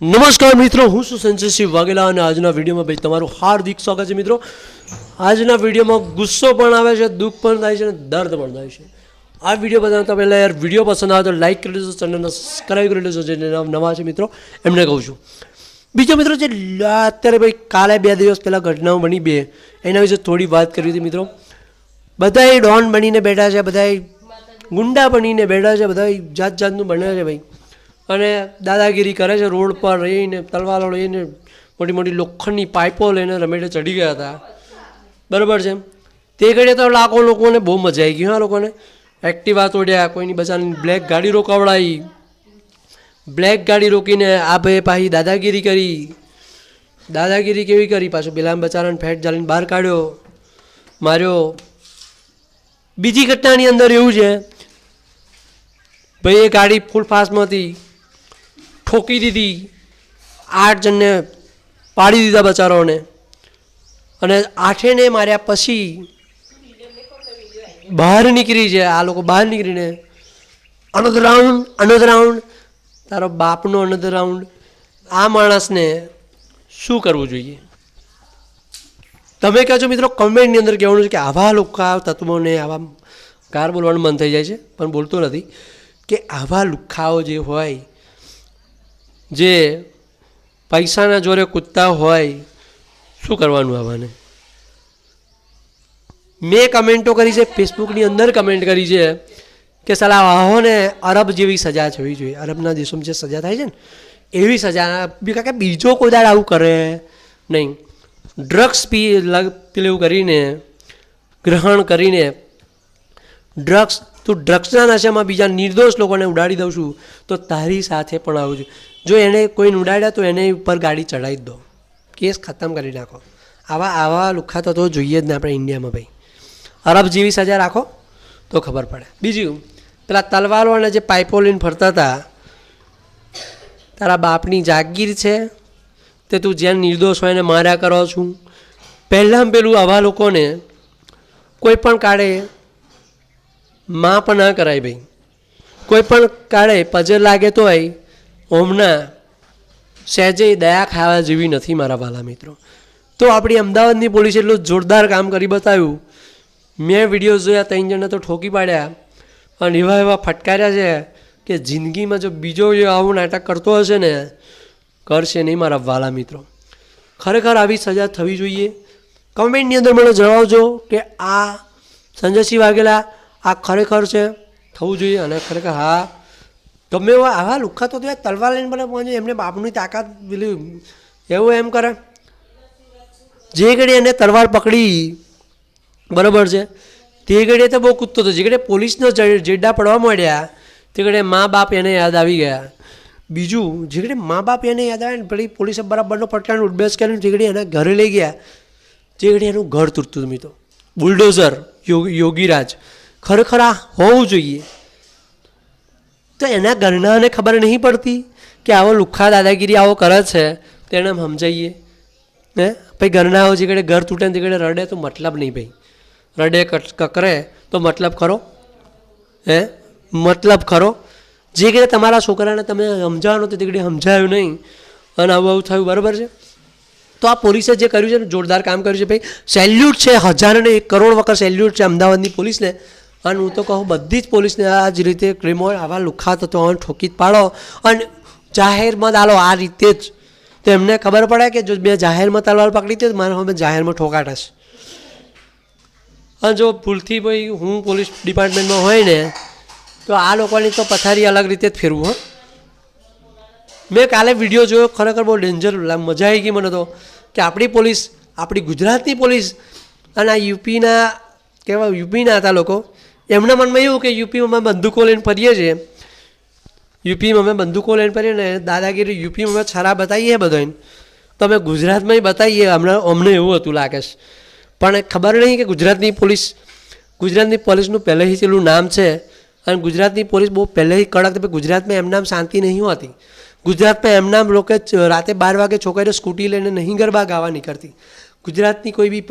નમસ્કાર મિત્રો, હું છું સંજયસિંહ વાઘેલા અને આજના વિડીયોમાં ભાઈ તમારું હાર્દિક સ્વાગત છે મિત્રો. આજના વિડીયોમાં ગુસ્સો પણ આવે છે, દુઃખ પણ થાય છે અને દર્દ પણ થાય છે. આ વીડિયો બતાવતા પહેલાં યાર વીડિયો પસંદ આવે તો લાઈક કરી દેજો, ચેનલને સબસ્ક્રાઈબ કરી દેજો જે નવા છે મિત્રો, એમને કહું છું. બીજો મિત્રો, જે અત્યારે ભાઈ કાલે બે દિવસ પહેલાં ઘટનાઓ બની બે, એના વિશે થોડી વાત કરી હતી મિત્રો. બધાએ ડોન બનીને બેઠા છે, બધાય ગુંડા બનીને બેઠા છે, બધાય જાત જાતનું બને છે ભાઈ. અને દાદાગીરી કરે છે, રોડ પર રહીને, તલવારો લઈને મોટી મોટી લોખંડની પાઇપો લઈને રમેટે ચડી ગયા હતા. બરાબર છે તે ઘડીએ તો લાખો લોકોને બહુ મજા આવી ગઈ હા લોકોને. એક્ટિવા તોડ્યા, કોઈની બચારાની બ્લેક ગાડી રોકાવડાવી બ્લેક ગાડી રોકીને આ ભાઈ પાછી દાદાગીરી કરી. દાદાગીરી કેવી કરી? પાછું બિલામ બચારાને ફેટ જાલીને બહાર કાઢ્યો, માર્યો. બીજી ઘટનાની અંદર એવું છે ભાઈ એ ગાડી ફૂલ ફાસ્ટમાં હતી. ઠોકી દીધી આઠ જણને પાડી દીધા બચારોને અને આઠેને માર્યા પછી બહાર નીકળી છે આ લોકો બહાર નીકળીને અનધર રાઉન્ડ અનધર રાઉન્ડ તારો બાપનો અનધર રાઉન્ડ આ માણસને શું કરવું જોઈએ તમે કહો છો મિત્રો કમેન્ટની અંદર કહેવાનું છે કે આવા લોકો તત્વોને આવા કાર બોલવાનું મન થઈ જાય છે, પણ બોલતો નથી કે આવા લુખ્ખાઓ જે હોય જે પૈસાના જોરે કૂદતા હોય, શું કરવાનું આવાને? મેં કમેન્ટો કરી છે, ફેસબુકની અંદર કમેન્ટ કરી છે કે સલાહ આહોને અરબ જેવી સજા થવી જોઈએ. અરબના દેશોમાં જે સજા થાય છે ને, એવી સજા કારણ કે બીજો કોઈ દાડ આવું કરે નહીં. ડ્રગ્સ પી પેલું કરીને, ગ્રહણ કરીને, ડ્રગ્સ, તું ડ્રગ્સના નશામાં બીજા નિર્દોષ લોકોને ઉડાડી દઉં છું, તો તારી સાથે પણ આવું છું. જો એને કોઈને ઉડાડ્યા તો એને ઉપર ગાડી ચડાવી દો. કેસ ખતમ કરી નાખો. આવા આવા લુખા તો જોઈએ જ ને આપણે ઇન્ડિયામાં ભાઈ. અરબ જેવી સજા રાખો તો ખબર પડે. બીજું, પેલા તલવારો અને જે પાઇપો લઈને ફરતા હતા, તારા બાપની જાગીર છે, તે તું જ્યાં નિર્દોષ હોય એને માર્યા કરો છું. પહેલાં પેલું આવા લોકોને કોઈ પણ કાળે માફ ના કરાય ભાઈ. કોઈ પણ કાળે પજર લાગે તોય ઓમના સહેજે દયા ખાવા જેવી નથી મારા વાલા મિત્રો. તો આપણી અમદાવાદની પોલીસે એટલું જોરદાર કામ કરી બતાવ્યું. મેં વીડિયો જોયા, ત્રણ જણને તો ઠોકી પાડ્યા. અને એવા એવા ફટકાર્યા છે કે જિંદગીમાં જો બીજો આવું નાટક કરતો હશે ને, કરશે નહીં મારા વાલા મિત્રો. ખરેખર આવી સજા થવી જોઈએ. કમેન્ટની અંદર મને જણાવજો કે આ સંજયસિંહ વાઘેલા આ ખરેખર છે, થવું જોઈએ અને ખરેખર હા ગમે એવા આવા લુખા તો તલવાર લઈને મને પહોંચે એમને બાપની તાકાત પેલી એવું એમ કરે. જે ઘડી એને તલવાર પકડી, બરાબર છે, તે ઘડીએ તો બહુ કૂદતો હતો. જે ઘડીએ પોલીસનો જેડા પડવા માંડ્યા, તે ઘડીએ મા બાપ એને યાદ આવી ગયા. બીજું, જે ઘડીએ મા બાપ એને યાદ આવે ને, પેલી પોલીસે બરાબરનો પટકાનો ઉડબેસ કરીને જે ઘડી એના ઘરે લઈ ગયા. જે ઘડી એનું ઘર તૂટતું હતું મિત્રો બુલડોઝર યોગીરાજ. ખરેખર આ હોવું જોઈએ. તો એના ઘરનાને ખબર નહીં પડતી કે આવો લુખ્ખા દાદાગીરી આવો કરે છે, તો એને સમજાઈએ. ને ભાઈ ઘરના આવો જે કડે ઘર તૂટે જે રડે તો મતલબ નહીં ભાઈ. રડે કકરે તો મતલબ ખરો. હે? મતલબ ખરો. જે ઘડે તમારા છોકરાને તમે સમજાવવાનું તો ઘડે સમજાયું નહીં. અને આવું આવું થયું, બરાબર છે? તો આ પોલીસે જે કર્યું છે ને, જોરદાર કામ કર્યું છે ભાઈ. સેલ્યુટ છે હજારને એક કરોડ વખત સેલ્યુટ છે અમદાવાદની પોલીસને. અને હું તો કહું, બધી જ પોલીસને આ જ રીતે ક્રિમો આવા લુખાતો હતો અને ઠોકી પાડો. અને જાહેરમાં દાલો આ રીતે જ. તો એમને ખબર પડે કે જો મેં જાહેરમાં તલવાર પકડી તો મારા હવે જાહેરમાં ઠોકાટ અને જો ભૂલથી ભાઈ હું પોલીસ ડિપાર્ટમેન્ટમાં હોય ને, તો આ લોકોની તો પથારી અલગ રીતે જ ફેરવું, હો. મેં કાલે વીડિયો જોયો, ખરેખર બહુ ડેન્જર મજા આવી ગઈ મને તો, કે આપણી પોલીસ, આપણી ગુજરાતની પોલીસ, અને આ યુપીના કહેવાય યુપીના હતા લોકો એમના મનમાં એવું કે યુપીમાં અમે બંદૂકો લઈને ફરીએ છીએ. યુપીમાં અમે બંદૂકો લઈને ફરીએ ને દાદાગીરી યુપીમાં અમે છરા બતાવીએ બધાને તો અમે ગુજરાતમાં બતાવીએ. હમણાં અમને એવું હતું લાગે છે પણ ખબર નહીં કે ગુજરાતની પોલીસ, ગુજરાતની પોલીસનું પહેલેથી પેલું નામ છે અને ગુજરાતની પોલીસ બહુ પહેલેથી કડક ગુજરાતમાં એમ નામ શાંતિ નહીં હોતી. ગુજરાતમાં એમ નામ લોકો રાતે બાર વાગે છોકરીઓ સ્કૂટી લઈને નહીં ગરબા ગાવા નીકળતી. ગુજરાતની કોઈ બી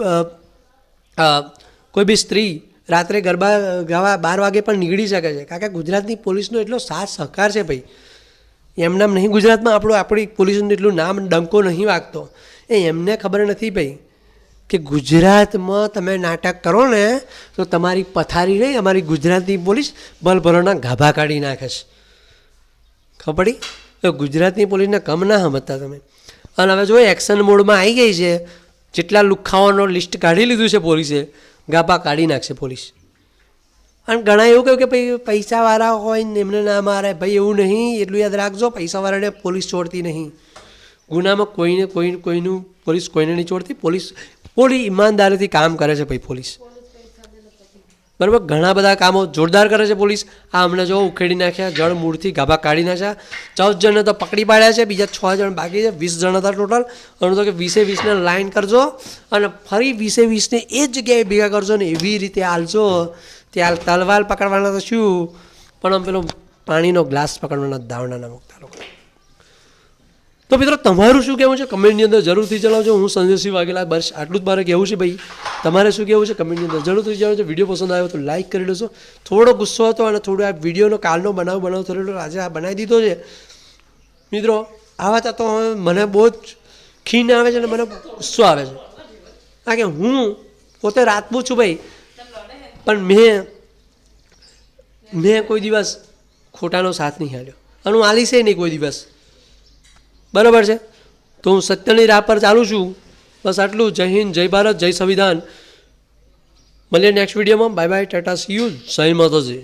કોઈ બી સ્ત્રી રાત્રે ગરબા ગાવા બાર વાગે પણ નીકળી શકે છે. કારણ કે ગુજરાતની પોલીસનો એટલો સાથ સહકાર છે ભાઈ. એમનામ નહીં, ગુજરાતમાં આપણું, આપણી પોલીસનું એટલું નામ ડંકો નહીં વાગતો. એ એમને ખબર નથી ભાઈ કે ગુજરાતમાં તમે નાટક કરો ને, તો તમારી પથારી રહી અમારી ગુજરાતની પોલીસ બલભરોના ગાભા કાઢી નાખે છે. ખબર પડી? તો ગુજરાતની પોલીસને કમ ના સમજતા તમે. અને હવે જો એક્શન મોડમાં આવી ગઈ છે, જેટલા લુખાઓનો લિસ્ટ કાઢી લીધું છે પોલીસે ગાભા કાઢી નાખશે પોલીસ. અને ઘણા એવું કહ્યું કે ભાઈ, પૈસાવાળા હોય ને એમને ના મારે. ભાઈ, એવું નહીં. એટલું યાદ રાખજો, પૈસાવાળાને પોલીસ છોડતી નહીં. ગુનામાં કોઈને કોઈ કોઈનું પોલીસ કોઈને નહીં છોડતી. પોલીસ, પોલી ઈમાનદારીથી કામ કરે છે ભાઈ પોલીસ. બરાબર? ઘણા બધા કામો જોરદાર કરે છે પોલીસ. આ હમણાં જો ઉખેડી નાખ્યા, જળ મૂળથી ગાભા કાઢી નાખ્યા. ચૌદ જણને તો પકડી પાડ્યા છે, બીજા છ જણ બાકી છે, વીસ જણ હતા ટોટલ અને તો કે વીસે વીસને લાઇન કરજો અને ફરી વીસે વીસને એ જ જગ્યાએ ભેગા કરજો ને એવી રીતે હાલજો. ત્યાં તલવાર પકડવાના તો શું? પણ આમ પેલો પાણીનો ગ્લાસ પકડવાના દાવના ના મૂકતા લોકો તો મિત્રો, તમારું શું કહેવું છે? કમેન્ટની અંદર જરૂરથી જણાવજો. હું સંજયસિંહ વાઘેલા બસ આટલું જ મારે કહેવું છે ભાઈ. તમારે શું કહેવું છે? કમેન્ટની અંદર જરૂરથી જણાવજો. વીડિયો પસંદ આવ્યો તો લાઇક કરી લેજો. થોડો ગુસ્સો હતો અને થોડો આ વિડીયોનો કાલનો બનાવ બનાવ થયેલો આજે આ બનાવી દીધો છે. મિત્રો આવા તા તો મને બહુ જ ખીન આવે છે અને મને ગુસ્સો આવે છે. કારણ કે હું પોતે રાજપૂત છું ભાઈ. પણ મેં મેં કોઈ દિવસ ખોટાનો સાથ નહીં હાલ્યો અને હું આલીશે નહીં કોઈ દિવસ. બરાબર છે? તો હું સત્યની રાહ પર ચાલું છું. બસ આટલું. જય હિન્દ, જય ભારત, જય સંવિધાન. મળીએ નેક્સ્ટ વિડીયોમાં bye bye tata see you જય માતાજી.